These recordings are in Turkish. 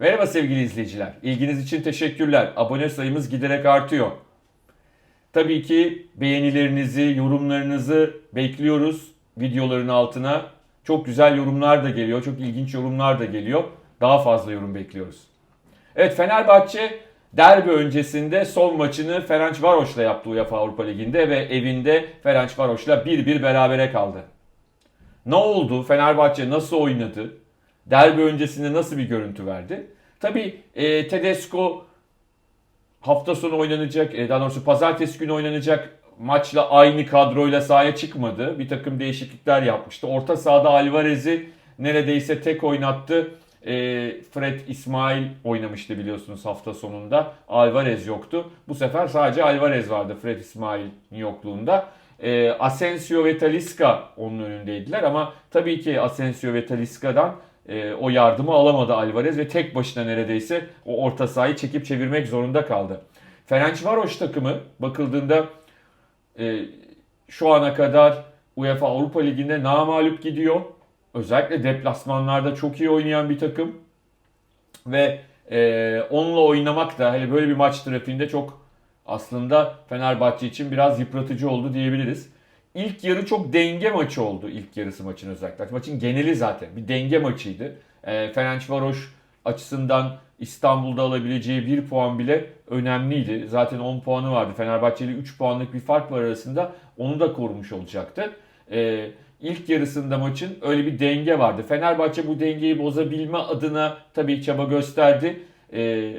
Merhaba sevgili izleyiciler. İlginiz için teşekkürler. Abone sayımız giderek artıyor. Tabii ki beğenilerinizi, yorumlarınızı bekliyoruz videoların altına. Çok güzel yorumlar da geliyor. Çok ilginç yorumlar da geliyor. Daha fazla yorum bekliyoruz. Evet Fenerbahçe derbi öncesinde son maçını Ferencvaros'la yaptı UEFA Avrupa Ligi'nde ve evinde Ferencvaros'la 1-1 berabere kaldı. Ne oldu? Fenerbahçe nasıl oynadı? Derbi öncesinde nasıl bir görüntü verdi? Tabii e, Tedesco hafta sonu oynanacak, e, daha doğrusu pazartesi günü oynanacak maçla aynı kadroyla sahaya çıkmadı. Bir takım değişiklikler yapmıştı. Orta sahada Alvarez'i neredeyse tek oynattı. E, Fred İsmail oynamıştı biliyorsunuz hafta sonunda. Alvarez yoktu. Bu sefer sadece Alvarez vardı Fred İsmail'in yokluğunda. E, Asensio ve Talisca onun önündeydiler ama tabii ki Asensio ve Talisca'dan e, o yardımı alamadı Alvarez ve tek başına neredeyse o orta sahayı çekip çevirmek zorunda kaldı. Ferencvaros takımı bakıldığında e, şu ana kadar UEFA Avrupa Ligi'nde namalup gidiyor. Özellikle deplasmanlarda çok iyi oynayan bir takım. Ve e, onunla oynamak da hele böyle bir maç trafiğinde çok aslında Fenerbahçe için biraz yıpratıcı oldu diyebiliriz. İlk yarı çok denge maçı oldu ilk yarısı maçın özellikle. Maçın geneli zaten bir denge maçıydı. E, Ferencvaros açısından İstanbul'da alabileceği bir puan bile önemliydi. Zaten 10 puanı vardı. Fenerbahçe ile 3 puanlık bir fark var arasında. Onu da korumuş olacaktı. Ee, ilk yarısında maçın öyle bir denge vardı. Fenerbahçe bu dengeyi bozabilme adına tabii çaba gösterdi. Ee,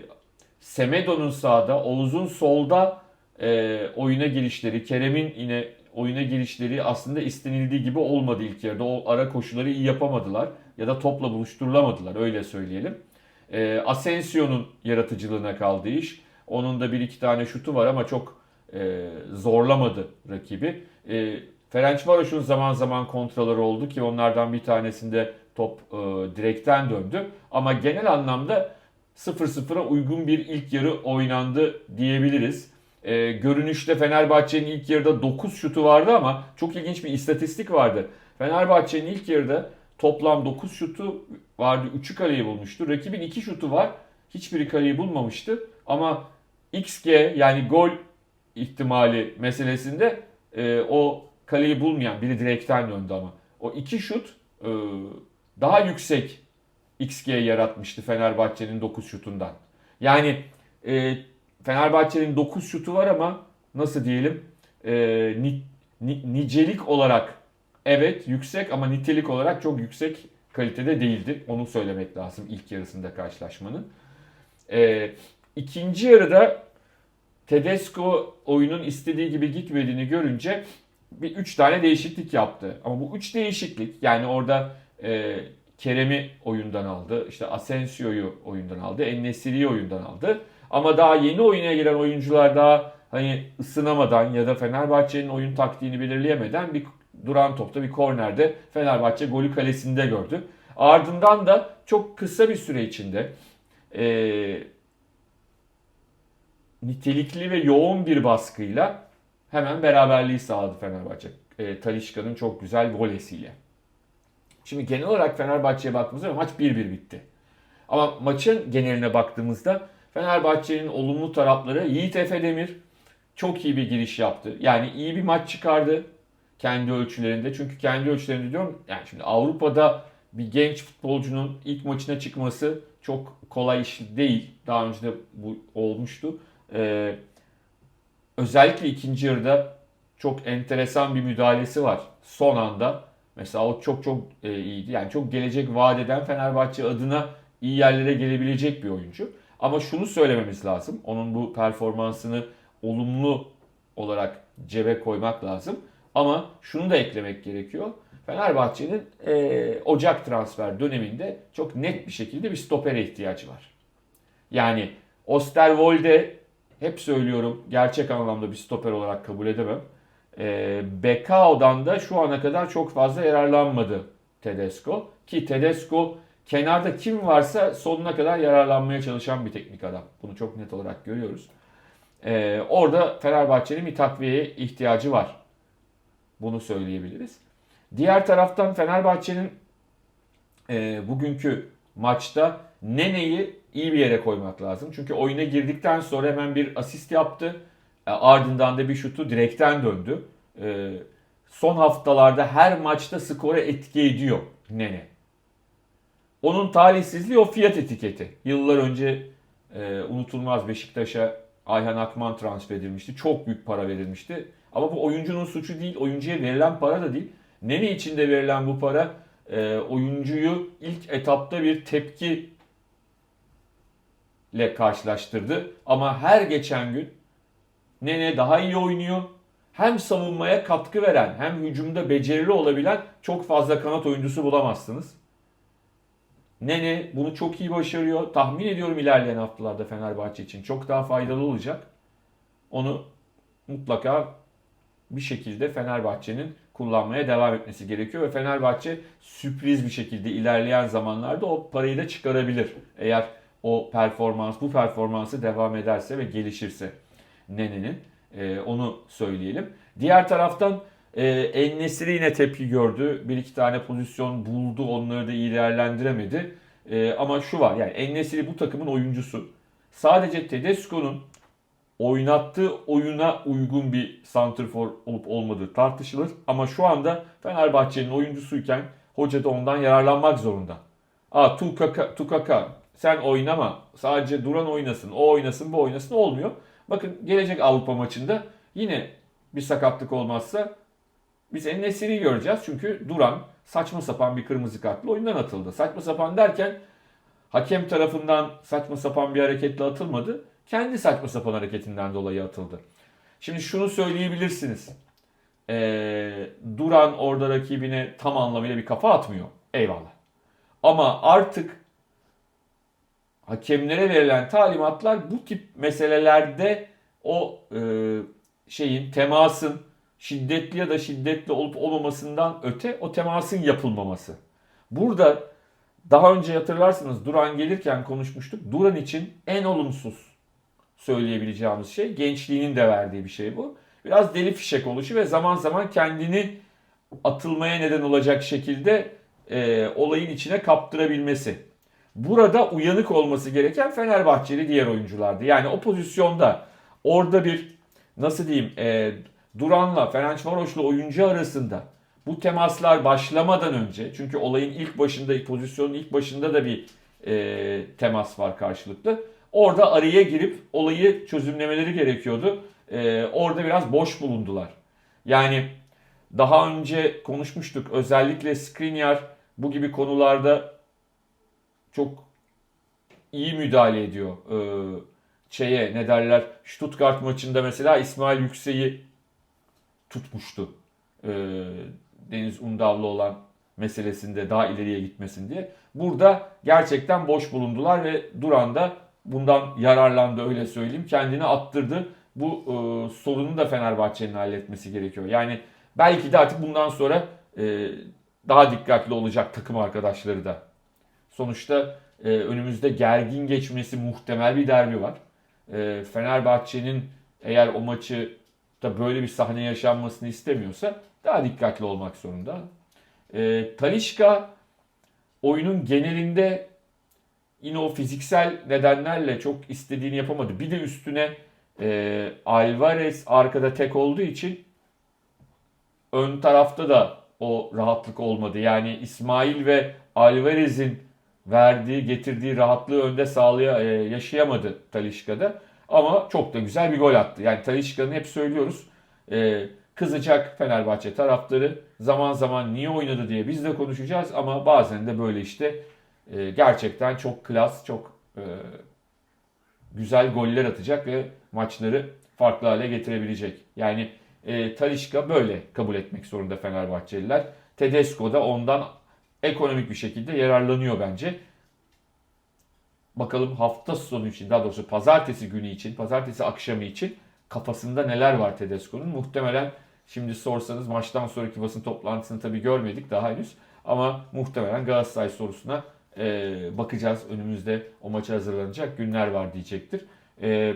Semedo'nun sağda, Oğuz'un solda e, oyuna girişleri, Kerem'in yine oyuna girişleri aslında istenildiği gibi olmadı ilk yarıda. O ara koşuları iyi yapamadılar ya da topla buluşturulamadılar öyle söyleyelim. E, Asensio'nun yaratıcılığına kaldı iş. Onun da bir iki tane şutu var ama çok e, zorlamadı rakibi. E, Ferencvaros'un zaman zaman kontraları oldu ki onlardan bir tanesinde top e, direkten döndü. Ama genel anlamda 0-0'a uygun bir ilk yarı oynandı diyebiliriz. E, görünüşte Fenerbahçe'nin ilk yarıda 9 şutu vardı ama çok ilginç bir istatistik vardı. Fenerbahçe'nin ilk yarıda toplam 9 şutu vardı. 3'ü kaleyi bulmuştu. Rakibin 2 şutu var. Hiçbiri kaleyi bulmamıştı. Ama XG yani gol ihtimali meselesinde e, o kaleyi bulmayan biri direkten döndü ama. O iki şut e, daha yüksek XG yaratmıştı Fenerbahçe'nin 9 şutundan. Yani e, Fenerbahçe'nin 9 şutu var ama nasıl diyelim e, ni, ni, nicelik olarak evet yüksek ama nitelik olarak çok yüksek kalitede değildi. Onu söylemek lazım ilk yarısında karşılaşmanın. E, ikinci yarıda Tedesco oyunun istediği gibi gitmediğini görünce bir üç tane değişiklik yaptı. Ama bu üç değişiklik yani orada e, Kerem'i oyundan aldı. işte Asensio'yu oyundan aldı. Ennesiri'yi oyundan aldı. Ama daha yeni oyuna giren oyuncular daha hani ısınamadan ya da Fenerbahçe'nin oyun taktiğini belirleyemeden bir duran topta bir kornerde Fenerbahçe golü kalesinde gördü. Ardından da çok kısa bir süre içinde e, nitelikli ve yoğun bir baskıyla hemen beraberliği sağladı Fenerbahçe. E, Talişka'nın çok güzel volesiyle. Şimdi genel olarak Fenerbahçe'ye baktığımızda maç 1-1 bitti. Ama maçın geneline baktığımızda Fenerbahçe'nin olumlu tarafları Yiğit Efe Demir çok iyi bir giriş yaptı. Yani iyi bir maç çıkardı kendi ölçülerinde. Çünkü kendi ölçülerinde diyorum yani şimdi Avrupa'da bir genç futbolcunun ilk maçına çıkması çok kolay iş değil. Daha önce de bu olmuştu. Ee, özellikle ikinci yarıda çok enteresan bir müdahalesi var. Son anda. Mesela o çok çok e, iyiydi. Yani çok gelecek vaat eden Fenerbahçe adına iyi yerlere gelebilecek bir oyuncu. Ama şunu söylememiz lazım. Onun bu performansını olumlu olarak cebe koymak lazım. Ama şunu da eklemek gerekiyor. Fenerbahçe'nin e, Ocak transfer döneminde çok net bir şekilde bir stopere ihtiyacı var. Yani Osterwolde hep söylüyorum gerçek anlamda bir stoper olarak kabul edemem. E, Bekao'dan da şu ana kadar çok fazla yararlanmadı Tedesco. Ki Tedesco kenarda kim varsa sonuna kadar yararlanmaya çalışan bir teknik adam. Bunu çok net olarak görüyoruz. E, orada Fenerbahçe'nin bir takviyeye ihtiyacı var. Bunu söyleyebiliriz. Diğer taraftan Fenerbahçe'nin e, bugünkü maçta Nene'yi iyi bir yere koymak lazım. Çünkü oyuna girdikten sonra hemen bir asist yaptı. E, Ardından da bir şutu direkten döndü. E, Son haftalarda her maçta skora etki ediyor Nene. Onun talihsizliği o fiyat etiketi. Yıllar önce e, unutulmaz Beşiktaş'a Ayhan Akman transfer edilmişti. Çok büyük para verilmişti. Ama bu oyuncunun suçu değil, oyuncuya verilen para da değil. Nene için de verilen bu para e, oyuncuyu ilk etapta bir tepki ile karşılaştırdı. Ama her geçen gün Nene daha iyi oynuyor. Hem savunmaya katkı veren hem hücumda becerili olabilen çok fazla kanat oyuncusu bulamazsınız. Nene bunu çok iyi başarıyor. Tahmin ediyorum ilerleyen haftalarda Fenerbahçe için çok daha faydalı olacak. Onu mutlaka bir şekilde Fenerbahçe'nin kullanmaya devam etmesi gerekiyor ve Fenerbahçe sürpriz bir şekilde ilerleyen zamanlarda o parayı da çıkarabilir. Eğer o performans, bu performansı devam ederse ve gelişirse Nene'nin e, onu söyleyelim. Diğer taraftan e, En-Nesyri yine tepki gördü. Bir iki tane pozisyon buldu. Onları da iyi değerlendiremedi. E, ama şu var yani En-Nesyri bu takımın oyuncusu. Sadece Tedesco'nun oynattığı oyuna uygun bir santrfor olup olmadığı tartışılır. Ama şu anda Fenerbahçe'nin oyuncusuyken hoca da ondan yararlanmak zorunda. Aa Tukaka, Tukaka sen oynama sadece Duran oynasın o oynasın bu oynasın olmuyor. Bakın gelecek Avrupa maçında yine bir sakatlık olmazsa biz En-Nesyri'yi göreceğiz. Çünkü Duran saçma sapan bir kırmızı kartla oyundan atıldı. Saçma sapan derken hakem tarafından saçma sapan bir hareketle atılmadı. Kendi saçma sapan hareketinden dolayı atıldı. Şimdi şunu söyleyebilirsiniz. Ee, Duran orada rakibine tam anlamıyla bir kafa atmıyor. Eyvallah. Ama artık hakemlere verilen talimatlar bu tip meselelerde o e, şeyin temasın şiddetli ya da şiddetli olup olmamasından öte o temasın yapılmaması. Burada daha önce hatırlarsınız Duran gelirken konuşmuştuk. Duran için en olumsuz söyleyebileceğimiz şey gençliğinin de verdiği bir şey bu. Biraz deli fişek oluşu ve zaman zaman kendini atılmaya neden olacak şekilde e, olayın içine kaptırabilmesi. Burada uyanık olması gereken Fenerbahçeli diğer oyunculardı. Yani o pozisyonda orada bir nasıl diyeyim e, Duran'la Ferencvaros'la oyuncu arasında bu temaslar başlamadan önce çünkü olayın ilk başında pozisyonun ilk başında da bir e, temas var karşılıklı. Orada araya girip olayı çözümlemeleri gerekiyordu. E, orada biraz boş bulundular. Yani daha önce konuşmuştuk özellikle Skriniar bu gibi konularda çok iyi müdahale ediyor. Ee, şeye ne derler Stuttgart maçında mesela İsmail Yüksek'i tutmuştu. Ee, Deniz Undavlı olan meselesinde daha ileriye gitmesin diye. Burada gerçekten boş bulundular ve Duran da bundan yararlandı öyle söyleyeyim. Kendini attırdı. Bu e, sorunu da Fenerbahçe'nin halletmesi gerekiyor. Yani belki de artık bundan sonra e, daha dikkatli olacak takım arkadaşları da. Sonuçta e, önümüzde gergin geçmesi muhtemel bir derbi var. E, Fenerbahçe'nin eğer o maçı da böyle bir sahne yaşanmasını istemiyorsa daha dikkatli olmak zorunda. E, Talişka oyunun genelinde yine o fiziksel nedenlerle çok istediğini yapamadı. Bir de üstüne e, Alvarez arkada tek olduğu için ön tarafta da o rahatlık olmadı. Yani İsmail ve Alvarez'in verdiği, getirdiği rahatlığı önde sağlaya e, yaşayamadı Talişka'da. Ama çok da güzel bir gol attı. Yani Talişka'nın hep söylüyoruz e, kızacak Fenerbahçe taraftarı. Zaman zaman niye oynadı diye biz de konuşacağız ama bazen de böyle işte e, gerçekten çok klas, çok güzel goller atacak ve maçları farklı hale getirebilecek. Yani e, Talişka böyle kabul etmek zorunda Fenerbahçeliler. Tedesco da ondan ekonomik bir şekilde yararlanıyor bence. Bakalım hafta sonu için daha doğrusu pazartesi günü için, pazartesi akşamı için kafasında neler var Tedesco'nun. Muhtemelen şimdi sorsanız maçtan sonraki basın toplantısını tabii görmedik daha henüz. Ama muhtemelen Galatasaray sorusuna e, bakacağız. Önümüzde o maça hazırlanacak günler var diyecektir. E,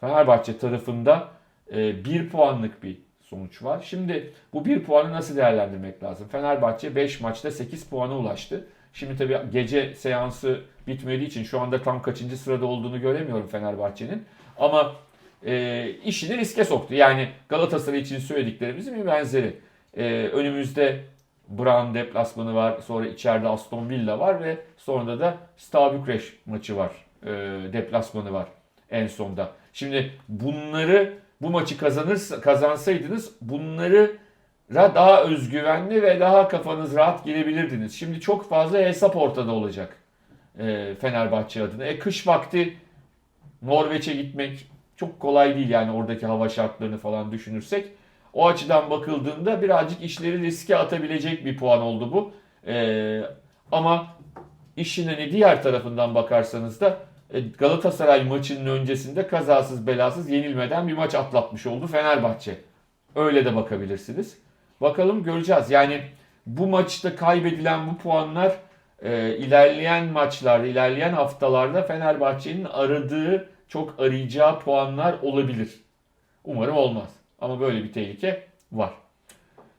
Fenerbahçe tarafında e, bir puanlık bir sonuç var. Şimdi bu bir puanı nasıl değerlendirmek lazım? Fenerbahçe 5 maçta 8 puana ulaştı. Şimdi tabii gece seansı bitmediği için şu anda tam kaçıncı sırada olduğunu göremiyorum Fenerbahçe'nin. Ama e, işini riske soktu. Yani Galatasaray için söylediklerimizin bir benzeri. E, önümüzde Brown deplasmanı var. Sonra içeride Aston Villa var ve sonra da Steaua Bükreş maçı var. E, deplasmanı var en sonda. Şimdi bunları bu maçı kazanır kazansaydınız bunları daha özgüvenli ve daha kafanız rahat girebilirdiniz. Şimdi çok fazla hesap ortada olacak e, Fenerbahçe adına. E, kış vakti Norveç'e gitmek çok kolay değil yani oradaki hava şartlarını falan düşünürsek. O açıdan bakıldığında birazcık işleri riske atabilecek bir puan oldu bu. E, ama işin hani diğer tarafından bakarsanız da Galatasaray maçının öncesinde kazasız belasız yenilmeden bir maç atlatmış oldu Fenerbahçe. Öyle de bakabilirsiniz. Bakalım göreceğiz. Yani bu maçta kaybedilen bu puanlar e, ilerleyen maçlar, ilerleyen haftalarda Fenerbahçe'nin aradığı, çok arayacağı puanlar olabilir. Umarım olmaz. Ama böyle bir tehlike var.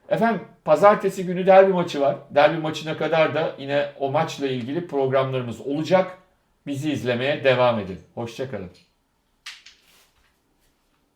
Efendim pazartesi günü derbi maçı var. Derbi maçına kadar da yine o maçla ilgili programlarımız olacak. Bizi izlemeye devam edin. Hoşçakalın.